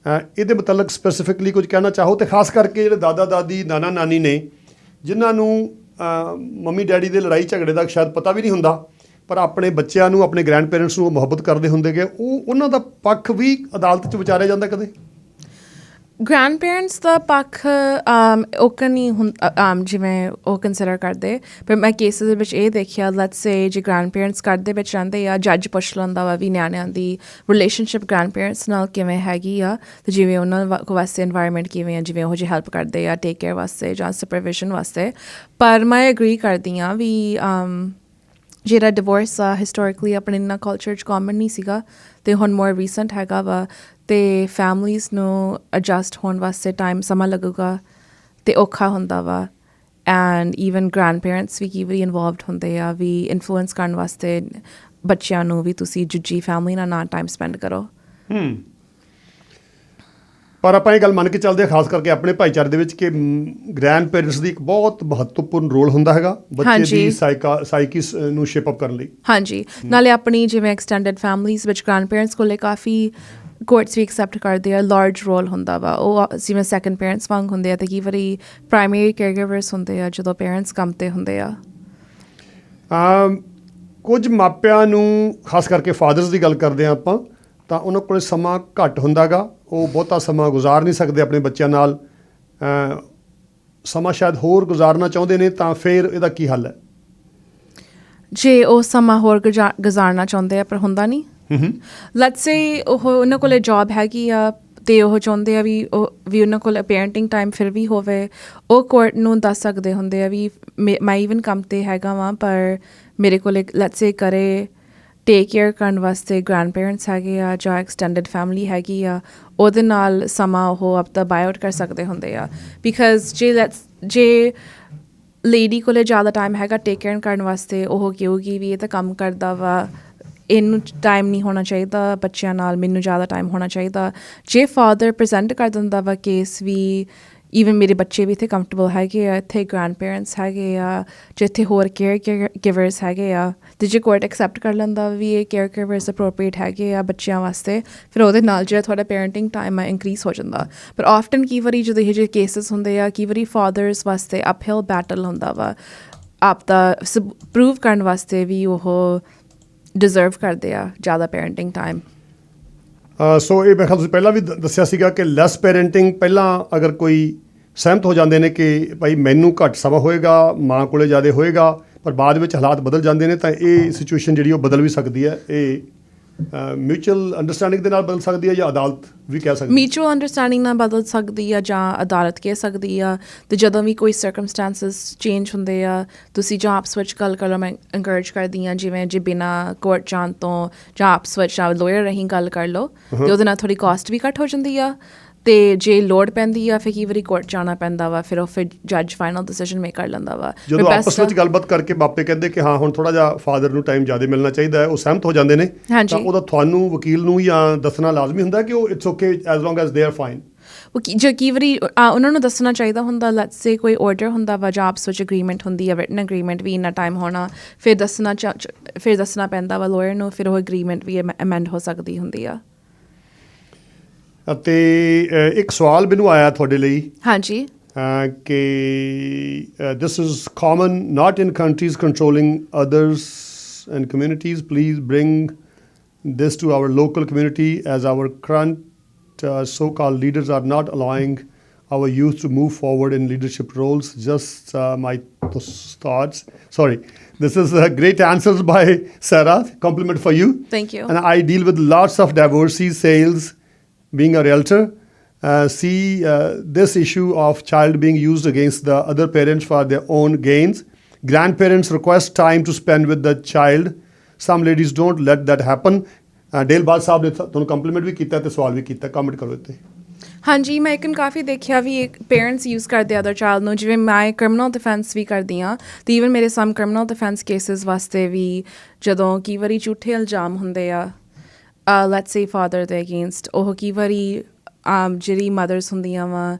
ਇਹਦੇ ਮੁਤਲਕ ਸਪੈਸੀਫਿਕਲੀ ਕੁਝ ਕਹਿਣਾ ਚਾਹੋ ਤੇ ਖਾਸ ਕਰਕੇ ਜਿਹੜੇ ਦਾਦਾ, ਦਾਦੀ, ਨਾਨਾ, ਨਾਨੀ ਨੇ, ਜਿਨ੍ਹਾਂ ਨੂੰ ਮੰਮੀ, ਡੈਡੀ ਦੇ ਲੜਾਈ ਝਗੜੇ ਦਾ ਸ਼ਾਇਦ ਪਤਾ ਵੀ ਨਹੀਂ ਹੁੰਦਾ, ਪਰ ਆਪਣੇ ਬੱਚਿਆਂ ਨੂੰ, ਆਪਣੇ ਗ੍ਰੈਂਡ ਪੇਰੈਂਟਸ ਨੂੰ ਉਹ ਮੁਹੱਬਤ ਕਰਦੇ ਹੁੰਦੇ ਗਏ, ਉਹ, ਉਹਨਾਂ ਦਾ ਪੱਖ ਵੀ ਅਦਾਲਤ 'ਚ ਵਿਚਾਰਿਆ ਜਾਂਦਾ ਕਦੇ? ਗ੍ਰੈਂਡਪੇਰੈਂਟਸ ਦਾ ਪੱਖ ਆਮ ਓਕਨ ਨਹੀਂ ਹੁੰ- ਆਮ ਜਿਵੇਂ ਉਹ ਕੰਸੀਡਰ ਕਰਦੇ। ਪਰ ਮੈਂ ਕੇਸਸ ਦੇ ਵਿੱਚ ਇਹ ਦੇਖਿਆ ਲੈਟਸ ਸੇ ਜੇ ਗ੍ਰੈਂਡਪੇਰੈਂਟਸ ਘਰ ਦੇ ਵਿੱਚ ਰਹਿੰਦੇ ਆ ਜੱਜ ਪੁੱਛ ਲੈਂਦਾ ਵਾ ਵੀ ਨਿਆਣਿਆਂ ਦੀ ਰਿਲੇਸ਼ਨਸ਼ਿਪ ਗ੍ਰੈਂਡਪੇਰੈਂਟਸ ਨਾਲ ਕਿਵੇਂ ਹੈਗੀ ਆ, ਤੇ ਜਿਵੇਂ ਉਹਨਾਂ ਵਾ- ਵਾਸਤੇ এনवायरमेंट ਕਿਵੇਂ ਆ, ਜਿਵੇਂ ਉਹ ਜੇ ਹੈਲਪ ਕਰਦੇ ਆ ਟੇਕ ਕੇਅਰ ਵਾਸਤੇ ਜਾਂ ਸੁਪਰਵਿਜ਼ਨ ਵਾਸਤੇ। ਪਰ ਮੈਂ ਐਗਰੀ ਕਰਦੀ ਆ ਵੀ, ਅਮ, ਜਿਹੜਾ ਡਿਵੋਰਸ ਆ ਹਿਸਟੋਰਿਕਲੀ ਆਪਣੇ ਇਨਾ ਕਲਚਰ ਚ ਕਾਮਨ ਨਹੀਂ ਸੀਗਾ, ਤੇ ਹੁਣ ਮੋਰ ਰੀਸੈਂਟ ਹੈਗਾ ਵਾ ਤੇ ਫੈਮਲੀਆਂ ਨੂੰ ਐਡਜਸਟ ਹੋਣ ਵਾਸਤੇ ਟਾਈਮ ਸਮਾਂ ਲੱਗੂਗਾ ਤੇ ਔਖਾ ਹੁੰਦਾ ਵਾ। ਐਂਡ ਈਵਨ ਗ੍ਰੈਂਡਪੇਰੈਂਟਸ ਵੀ ਕੀ ਵਾਰੀ ਇਨਵੋਲਵਡ ਹੁੰਦੇ ਆ ਵੀ ਇਨਫਲੂਐਂਸ ਕਰਨ ਵਾਸਤੇ ਬੱਚਿਆਂ ਨੂੰ ਵੀ ਤੁਸੀਂ ਜੁਜੀ ਫੈਮਲੀ ਨਾਲ ਨਾ ਟਾਈਮ ਸਪੈਂਡ ਕਰੋ। ਹੂੰ। ਪਰ ਆਪਾਂ ਇਹ ਗੱਲ ਮੰਨ ਕੇ ਚੱਲਦੇ ਹਾਂ ਖਾਸ ਕਰਕੇ ਆਪਣੇ ਭਾਈਚਾਰੇ ਦੇ ਵਿੱਚ ਕਿ ਗ੍ਰੈਂਡ ਪੇਰੈਂਟਸ ਦੀ ਇੱਕ ਬਹੁਤ ਮਹੱਤਵਪੂਰਨ ਰੋਲ ਹੁੰਦਾ ਹੈਗਾ ਬੱਚੇ। ਦੀ ਸਾਈਕਾ ਸਾਈਕੀ ਨੂੰ ਸ਼ੇਪ ਅਪ ਕਰਨ ਲਈ। ਹਾਂਜੀ। ਨਾਲੇ ਆਪਣੀ ਜਿਵੇਂ ਐਕਸਟੈਂਡਡ ਫੈਮਲੀਜ਼ ਵਿੱਚ ਗ੍ਰੈਂਡਪੇਰੈਂਟਸ ਕੋਲੇ ਕਾਫੀ ਕੋਰਟਸ ਵੀ ਐਕਸੈਪਟ ਕਰਦੇ ਆ ਲਾਰਜ ਰੋਲ ਹੁੰਦਾ ਵਾ। ਉਹ ਜਿਵੇਂ ਸੈਕੰਡ ਪੇਰੈਂਟਸ ਵਾਂਗ ਹੁੰਦੇ ਆ ਤੇ ਕਈ ਵਾਰੀ ਪ੍ਰਾਇਮਰੀ ਕੇਅਰਗਿਵਰਸ ਹੁੰਦੇ ਆ ਜਦੋਂ ਪੇਰੈਂਟਸ ਕੰਮ ਤੇ ਹੁੰਦੇ ਆ। ਅਮ ਕੁਝ ਮਾਪਿਆਂ ਨੂੰ ਖਾਸ ਕਰਕੇ ਫਾਦਰਸ ਦੀ ਗੱਲ ਕਰਦੇ ਹਾਂ ਆਪਾਂ ਤਾਂ ਉਹਨਾਂ ਕੋਲ ਸਮਾਂ ਘੱਟ ਹੁੰਦਾਗਾ ਉਹ ਬਹੁਤਾ ਸਮਾਂ ਗੁਜ਼ਾਰ ਨਹੀਂ ਸਕਦੇ ਆਪਣੇ ਬੱਚਿਆਂ ਨਾਲ। ਸਮਾਂ ਸ਼ਾਇਦ ਹੋਰ ਗੁਜ਼ਾਰਨਾ ਚਾਹੁੰਦੇ ਨੇ ਤਾਂ ਫਿਰ ਇਹਦਾ ਕੀ ਹੱਲ ਹੈ? ਜੇ ਉਹ ਸਮਾਂ ਹੋਰ ਗੁਜ਼ਾ- ਗੁਜ਼ਾਰਨਾ ਚਾਹੁੰਦੇ ਆ ਪਰ ਹੁੰਦਾ ਨਹੀਂ। ਲੈਟਸ ਸੇ ਉਹ ਉਹਨਾਂ ਕੋਲੇ ਜੌਬ ਹੈਗੀ ਆ, ਤੇ ਉਹ ਚਾਹੁੰਦੇ ਆ ਵੀ ਉਹ, ਵੀ ਉਹਨਾਂ ਕੋਲ ਪੇਰੈਂਟਿੰਗ ਟਾਈਮ ਫਿਰ ਵੀ ਹੋਵੇ, ਉਹ ਕੋਰਟ ਨੂੰ ਦੱਸ ਸਕਦੇ ਹੁੰਦੇ ਆ ਵੀ ਮੈਂ- ਮੈਂ ਇਵਨ ਕੰਮ ਤੇ ਹੈਗਾ ਵਾਂ, ਪਰ ਮੇਰੇ ਕੋਲ ਲੈਟਸ ਸੇ ਕਰੇ ਟੇਕ ਕੇਅਰ ਕਰਨ ਵਾਸਤੇ ਗ੍ਰੈਂਡਪੇਰੈਂਟਸ ਹੈਗੇ ਆ ਜਾਂ ਐਕਸਟੈਂਡਡ ਫੈਮਿਲੀ ਹੈਗੀ ਆ, ਉਹਦੇ ਨਾਲ ਸਮਾਂ ਉਹ ਆਪਦਾ ਬਾਇਆਊਟ ਕਰ ਸਕਦੇ ਹੁੰਦੇ ਆ। ਬਿਕਾਜ਼ ਜੇ ਲੈਟਸ ਜੇ ਲੇਡੀ ਕੋਲੇ ਜ਼ਿਆਦਾ ਟਾਈਮ ਹੈਗਾ ਟੇਕ ਕੇਅਰ ਕਰਨ ਵਾਸਤੇ, ਉਹ ਕਹੂਗੀ ਵੀ ਇਹ ਤਾਂ ਕੰਮ ਕਰਦਾ ਵਾ ਇਹਨੂੰ ਟਾਈਮ ਨਹੀਂ ਹੋਣਾ ਚਾਹੀਦਾ, ਬੱਚਿਆਂ ਨਾਲ ਮੈਨੂੰ ਜ਼ਿਆਦਾ ਟਾਈਮ ਹੋਣਾ ਚਾਹੀਦਾ। ਜੇ ਫਾਦਰ ਪ੍ਰੈਜ਼ੈਂਟ ਕਰ ਦਿੰਦਾ ਵਾ ਕੇਸ ਵੀ ਈਵਨ ਮੇਰੇ ਬੱਚੇ ਵੀ ਇੱਥੇ ਕੰਫਰਟੇਬਲ ਹੈਗੇ ਆ, ਇੱਥੇ ਗ੍ਰੈਂਡ ਪੇਰੈਂਟਸ ਹੈਗੇ ਆ ਜਿੱਥੇ ਹੋਰ ਕੇਅਰ ਗਿਵਰਸ ਹੈਗੇ ਆ, ਤੇ ਜੇ ਕੋਰਟ ਐਕਸੈਪਟ ਕਰ ਲੈਂਦਾ ਵੀ ਇਹ ਕੇਅਰ ਗਿਵਰਸ ਅਪਰੋਪਰੀਏਟ ਹੈਗੇ ਆ ਬੱਚਿਆਂ ਵਾਸਤੇ, ਫਿਰ ਉਹਦੇ ਨਾਲ ਜਿਹੜਾ ਤੁਹਾਡਾ ਪੈਰੈਂਟਿੰਗ ਟਾਈਮ ਆ ਇਨਕਰੀਜ਼ ਹੋ ਜਾਂਦਾ। ਪਰ ਆਫਟਨ ਕੀ ਵਾਰੀ ਜਦੋਂ ਇਹ ਜਿਹੇ ਕੇਸਸ ਹੁੰਦੇ ਆ ਕੀ ਵਾਰੀ ਫਾਦਰਸ ਵਾਸਤੇ ਅਪਹਿਲ ਬੈਟਲ ਹੁੰਦਾ ਵਾ। ਆਪ ਦਾ ਪ੍ਰੂਵ ਕਰਨ ਵਾਸਤੇ ਵੀ ਉਹ ਡਿਜ਼ਰਵ ਕਰਦੇ ਆ ਜ਼ਿਆਦਾ ਪੈਰੈਂਟਿੰਗ ਟਾਈਮ ਸੋ ਇਹ ਮੈਂ ਖਿਆਲ ਤੁਸੀਂ ਪਹਿਲਾਂ ਵੀ ਦ- ਦੱਸਿਆ ਸੀਗਾ ਕਿ ਲੈਸ ਪੈਰੈਂਟਿੰਗ ਪਹਿਲਾਂ ਅਗਰ ਕੋਈ ਸਹਿਮਤ ਹੋ ਜਾਂਦੇ ਨੇ ਕਿ ਭਾਈ ਮੈਨੂੰ ਘੱਟ ਸਮਾਂ ਹੋਏਗਾ, ਮਾਂ ਕੋਲੇ ਜ਼ਿਆਦਾ ਹੋਏਗਾ, ਪਰ ਬਾਅਦ ਵਿੱਚ ਹਾਲਾਤ ਬਦਲ ਜਾਂਦੇ ਨੇ ਤਾਂ ਇਹ ਸਿਚੁਏਸ਼ਨ ਜਿਹੜੀ ਉਹ ਬਦਲ ਵੀ ਸਕਦੀ ਹੈ, ਇਹ ਮਿਊਚੁਅਲ ਅੰਡਰਸਟੈਂਡਿੰਗ ਦੇ ਨਾਲ ਬਦਲ ਸਕਦੀ ਹੈ ਜਾਂ ਅਦਾਲਤ ਵੀ ਕਹਿ ਸਕਦੀ ਹੈ? ਮਿਊਚੁਅਲ ਅੰਡਰਸਟੈਂਡਿੰਗ ਨਾਲ ਬਦਲ ਸਕਦੀ ਆ ਜਾਂ ਅਦਾਲਤ ਕਹਿ ਸਕਦੀ ਆ? ਤੇ ਜਦੋਂ ਵੀ ਕੋਈ ਸਰਕਮਸਟੈਂਸਸ ਚੇਂਜ ਹੁੰਦੇ ਆ ਤੁਸੀਂ ਜਾਂ ਆਪਸ ਵਿੱਚ ਗੱਲ ਕਰੋ ਮੈਂ encourage ਕਰਦੀ ਆ ਜਿਵੇਂ ਜੇ ਬਿਨਾ ਕੋਰਟ ਜਾਣ ਤੋਂ ਜਾਂ ਆਪਸ ਵਿੱਚ ਜਾਂ ਲਾਇਰ ਰਹੀ ਗੱਲ ਕਰ ਲਓ ਤੇ ਉਹਦੇ ਨਾਲ ਥੋੜੀ ਕਾਸਟ ਵੀ ਘੱਟ ਹੋ ਜਾਂਦੀ ਆ। ਤੇ ਜੇ ਲੋਡ ਪੈਂਦੀ ਆ ਫਿਰ ਵਾਰੀ ਕੋਰਟ ਜਾਣਾ ਪੈਂਦਾ ਵਾ ਫਿਰ ਉਹ ਫਿਰ ਜੱਜ ਫਾਈਨਲ ਡਿਸੀਜਨ ਮੇਕ ਕਰ ਲੈਂਦਾ ਵਾ। ਜਦੋਂ ਆਪਸ ਵਿੱਚ ਗੱਲਬਾਤ ਕਰਕੇ ਬਾਪੇ ਕਹਿੰਦੇ ਕਿ ਹਾਂ ਹੁਣ ਥੋੜਾ ਜਿਹਾ ਫਾਦਰ ਨੂੰ ਟਾਈਮ ਜ਼ਿਆਦਾ ਮਿਲਣਾ ਚਾਹੀਦਾ ਹੈ ਉਹ ਸਹਿਮਤ ਹੋ ਜਾਂਦੇ ਨੇ। ਤਾਂ ਉਹਦਾ ਤੁਹਾਨੂੰ ਵਕੀਲ ਨੂੰ ਜਾਂ ਦੱਸਣਾ ਲਾਜ਼ਮੀ ਹੁੰਦਾ ਕਿ ਉਹ it's okay as long as they are fine ਉਹ ਕੀ- ਜੋ ਵਾਰੀ ਆ, ਉਹਨਾਂ ਨੂੰ ਦੱਸਣਾ ਚਾਹੀਦਾ ਹੁੰਦਾ ਲੈਟਸ ਸੇ ਕੋਈ ਆਰਡਰ ਹੁੰਦਾ ਵਾ ਜਾਂ ਆਪਸ ਵਿੱਚ ਅਗਰੀਮੈਂਟ ਹੁੰਦੀ ਹੈ ਰਿਟਨ ਅਗਰੀਮੈਂਟ ਵੀ ਇੰਨਾ ਟਾਈਮ ਹੋਣਾ ਫਿਰ ਦੱਸਣਾ ਫਿਰ ਦੱਸਣਾ ਪੈਂਦਾ ਵਾ ਲਾਇਰ ਨੂੰ ਫਿਰ ਉਹ ਅਗਰੀਮੈਂਟ ਵੀ ਅਮੈਂਡ ਹੋ ਸਕਦੀ ਹੁੰਦੀ ਆ। ਅਤੇ ਅ, ਇੱਕ ਸਵਾਲ ਮੈਨੂੰ ਆਇਆ ਤੁਹਾਡੇ ਲਈ ਹਾਂਜੀ uh, ਕਿ uh, this is common not in countries controlling others and communities please bring this to our local community as our current uh, so-called leaders are not allowing our youth to move forward in leadership roles just uh, my th- thoughts sorry this is a great answers by sarah compliment for you Thank you. and I deal with lots of divorcee sales, being a realtor. Uh, see uh, this issue of child being used against the other parents for their own gains. Grandparents request time to spend with the child. Some ladies don't let that happen. Uh, ਡੇਲ ਬਾਦ ਸਾਹਿਬ ਨੇ ਤੁ- ਤੁਹਾਨੂੰ compliment ਵੀ ਕੀਤਾ ਤੇ ਸਵਾਲ ਵੀ ਕੀਤਾ comment ਕਰੋ ਇੱਥੇ ਹਾਂਜੀ ਮੈਂ ਇੱਕ ਕਾਫੀ ਦੇਖਿਆ ਵੀ ਇੱਕ ਪੇਰੈਂਟਸ ਯੂਜ਼ ਕਰਦੇ ਅਦਰ ਚਾਈਲਡ ਨੂੰ ਜਿਵੇਂ ਮੈਂ ਕ੍ਰਿਮੀਨਲ ਡਿਫੈਂਸ ਵੀ ਕਰਦੀ ਆ ਤੇ ਈਵਨ ਮੇਰੇ ਸਮ ਕ੍ਰਿਮੀਨਲ ਡਿਫੈਂਸ ਕੇਸਸ ਵਾਸਤੇ ਵੀ ਜਦੋਂ ਕਈ ਵਾਰੀ ਝੂਠੇ ਇਲਜ਼ਾਮ ਹੁੰਦੇ ਆ ਲੈਟਸ ਸੇ ਫਾਦਰ ਦੇ ਅਗੇਂਸਟ ਉਹ ਕਈ ਵਾਰੀ um, ਜਿਹੜੀ ਮਦਰਸ ਹੁੰਦੀਆਂ ਵਾ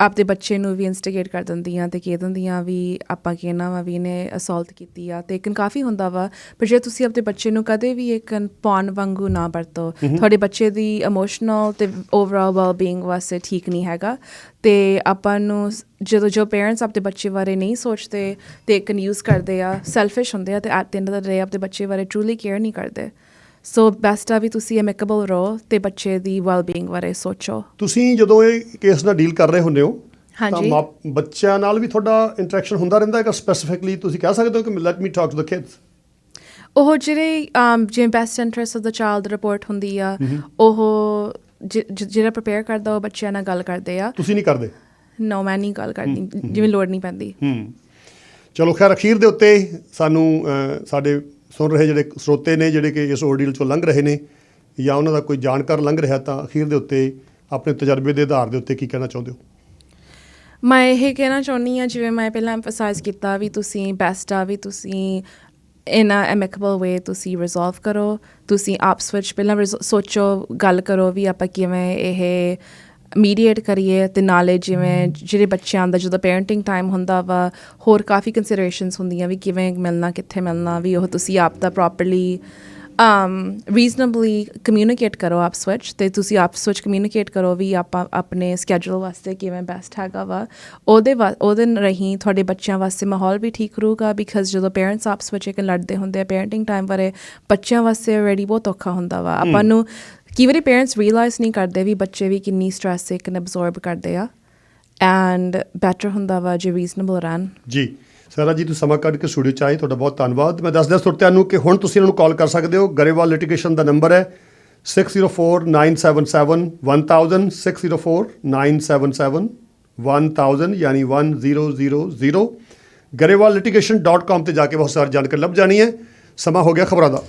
ਆਪਦੇ ਬੱਚੇ ਨੂੰ ਵੀ ਇਨਸਟੀਗੇਟ ਕਰ ਦਿੰਦੀਆਂ ਤੇ ਕਹਿ ਦਿੰਦੀਆਂ ਵੀ ਆਪਾਂ ਕਹਿਣਾ ਵਾ ਵੀ ਇਹਨੇ ਅਸੌਲਟ ਕੀਤੀ ਆ ਤੇ ਇੱਕ ਕਾਫੀ ਹੁੰਦਾ ਵਾ ਪਰ ਜੇ ਤੁਸੀਂ ਆਪਣੇ ਬੱਚੇ ਨੂੰ ਕਦੇ ਵੀ ਇੱਕ ਪੌਣ ਵਾਂਗੂ ਨਾ ਵਰਤੋ ਤੁਹਾਡੇ ਬੱਚੇ ਦੀ ਇਮੋਸ਼ਨਲ ਤੇ ਓਵਰਆਲ ਵੈਲ-ਬੀਇੰਗ ਵਾਸਤੇ ਠੀਕ ਨਹੀਂ ਹੈਗਾ ਤੇ ਆਪਾਂ ਨੂੰ ਜਦੋਂ ਜੋ ਪੇਰੈਂਟਸ ਆਪਣੇ ਬੱਚੇ ਬਾਰੇ ਨਹੀਂ ਸੋਚਦੇ ਤੇ ਇੱਕ ਨਿਊਜ਼ ਕਰਦੇ ਆ ਸੈਲਫਿਸ਼ ਹੁੰਦੇ ਆ ਤੇ at the end of the day ਆਪਣੇ ਬੱਚੇ ਬਾਰੇ ਟਰੂਲੀ ਕੇਅਰ ਨਹੀਂ ਕਰਦੇ। ਸੋ ਬੈਸਟ ਆ ਵੀ ਤੁਸੀਂ ਐਮਿਕੇਬਲ ਰਹੋ ਤੇ ਬੱਚੇ ਦੀ ਵੈਲ-ਬੀਇੰਗ ਬਾਰੇ ਸੋਚੋ। ਤੁਸੀਂ ਜਦੋਂ ਇਹ ਕੇਸ ਨਾਲ ਡੀਲ ਕਰ ਰਹੇ ਹੁੰਦੇ ਹੋ ਤਾਂ ਹਾਂਜੀ। ਮਾਪ- ਬੱਚਿਆਂ ਨਾਲ ਵੀ ਤੁਹਾਡਾ ਇੰਟਰੈਕਸ਼ਨ ਹੁੰਦਾ ਰਹਿੰਦਾ ਹੈ ਸਪੈਸੀਫਿਕਲੀ ਤੁਸੀਂ ਕਹਿ ਸਕਦੇ ਹੋ ਕਿ let me talk to the kids ਉਹ ਜਿਹੜੇ um, ਜਿਵੇਂ best interest of the child report ਹੁੰਦੀ ਆ ਉਹ ਜਿ- ਜਿ- ਜਿਹੜਾ ਪ੍ਰਪੇਅਰ ਕਰਦਾ ਉਹ ਬੱਚਿਆਂ ਨਾਲ ਗੱਲ ਕਰਦੇ ਆ। ਤੁਸੀਂ ਨਹੀਂ ਕਰਦੇ? ਨੋ ਮੈਂ ਨਹੀਂ ਗੱਲ ਕਰਦੀ। ਜਿਵੇਂ ਲੋੜ ਨਹੀਂ ਪੈਂਦੀ। ਹੂੰ ਚਲੋ ਖੈਰ ਅਖੀਰ ਦੇ ਉੱਤੇ ਸਾਨੂੰ ਅਹ, ਸਾਡੇ ਸੁਣ ਰਹੇ ਜਿਹੜੇ ਸਰੋਤੇ ਨੇ ਜਿਹੜੇ ਕਿ ਇਸ ordeal ਚੋਂ ਲੰਘ ਰਹੇ ਨੇ ਜਾਂ ਉਹਨਾਂ ਦਾ ਕੋਈ ਜਾਣਕਾਰ ਲੰਘ ਰਿਹਾ ਤਾਂ ਅਖੀਰ ਦੇ ਉੱਤੇ ਆਪਣੇ ਤਜਰਬੇ ਦੇ ਆਧਾਰ ਦੇ ਉੱਤੇ ਕੀ ਕਹਿਣਾ ਚਾਹੁੰਦੇ ਹੋ? ਮੈਂ ਇਹ ਕਹਿਣਾ ਚਾਹੁੰਦੀ ਹਾਂ, ਜਿਵੇਂ ਮੈਂ ਪਹਿਲਾਂ ਐਮਫਸਾਈਜ਼ ਕੀਤਾ ਵੀ ਤੁਸੀਂ ਬੈਸਟ ਆ, ਵੀ ਤੁਸੀਂ ਇਨ ਅ ਐਮਿਕੇਬਲ ਵੇ ਤੁਸੀਂ ਰਿਜ਼ੋਲਵ ਕਰੋ, ਤੁਸੀਂ ਆਪਸ ਵਿੱਚ ਪਹਿਲਾਂ ਸੋਚੋ, ਗੱਲ ਕਰੋ ਵੀ ਆਪਾਂ ਕਿਵੇਂ ਇਹ ਮੀਡੀਏਟ ਕਰੀਏ ਤੇ ਨਾਲੇ ਜਿਵੇਂ ਜਿਹੜੇ ਬੱਚਿਆਂ ਦਾ ਜਦੋਂ ਪੈਰੈਂਟਿੰਗ ਟਾਈਮ ਹੁੰਦਾ ਵਾ ਹੋਰ ਕਾਫੀ ਕੰਸੀਡਰੇਸ਼ਨਸ ਹੁੰਦੀਆਂ ਵੀ ਕਿਵੇਂ ਮਿਲਣਾ ਕਿੱਥੇ ਮਿਲਣਾ ਵੀ ਉਹ ਤੁਸੀਂ ਆਪ ਦਾ ਪ੍ਰੋਪਰਲੀ um reasonably ਕਮਿਊਨੀਕੇਟ ਕਰੋ ਆਪਸ ਵਿੱਚ ਤੇ ਤੁਸੀਂ ਆਪਸ ਵਿੱਚ ਕਮਿਊਨੀਕੇਟ ਕਰੋ ਵੀ ਆਪਾਂ ਆਪਣੇ ਸਕੇਡਿਊਲ ਵਾਸਤੇ ਕਿਵੇਂ ਬੈਸਟ ਹੈਗਾ ਵਾ। ਉਹਦੇ ਉਹਦੇ ਰਹੀ ਤੁਹਾਡੇ ਬੱਚਿਆਂ ਵਾਸਤੇ ਮਾਹੌਲ ਵੀ ਠੀਕ ਰਹੂਗਾ ਬਿਕਾਜ਼ ਜਦੋਂ ਪੇਰੈਂਟਸ ਆਪਸ ਵਿੱਚ ਇੱਕ ਲੜਦੇ ਹੁੰਦੇ ਆ ਪੈਰੈਂਟਿੰਗ ਟਾਈਮ ਬਾਰੇ ਬੱਚਿਆਂ ਵਾਸਤੇ ਆਲਰੇਡੀ ਬਹੁਤ ਔਖਾ ਹੁੰਦਾ ਵਾ। ਆਪਾਂ ਨੂੰ ਕਈ ਵਾਰੀ ਪੇਰੈਂਟਸ ਰੀਅਲਾਈਜ਼ ਨਹੀਂ ਕਰਦੇ ਵੀ ਬੱਚੇ ਵੀ ਕਿੰਨੀ ਸਟ੍ਰੈਸ ਇੱਕ ਅਬਜ਼ੌਰਬ ਕਰਦੇ ਆ ਐਂਡ ਬੈਟਰ ਹੁੰਦਾ ਵਾ ਜੇ ਰੀਜ਼ਨੇਬਲ ਰਹਿਣ। ਜੀ, ਸਾਰਾ ਜੀ ਤੁਸੀਂ ਸਮਾਂ ਕੱਢ ਕੇ ਸਟੂਡੀਓ ਚ ਆਏ ਤੁਹਾਡਾ ਬਹੁਤ ਧੰਨਵਾਦ। ਮੈਂ ਦੱਸ ਦਿਆਂ ਸਰੋਤਿਆਂ ਨੂੰ ਕਿ ਹੁਣ ਤੁਸੀਂ ਇਹਨਾਂ ਨੂੰ ਕਾਲ ਕਰ ਸਕਦੇ ਹੋ। ਗਰੇਵਾਲ ਲਿਟੀਗੇਸ਼ਨ ਦਾ ਨੰਬਰ ਹੈ 6049771000 6049771000 ਯਾਨੀ 1000 ਗਰੇਵਾਲ ਲਿਟੀਗੇਸ਼ਨ.com ਤੇ ਜਾ ਕੇ ਬਹੁਤ ਸਾਰੀ ਜਾਣਕਾਰੀ ਲੱਭ ਜਾਣੀ ਹੈ। ਸਮਾਂ ਹੋ ਗਿਆ ਖਬਰਾਂ ਦਾ।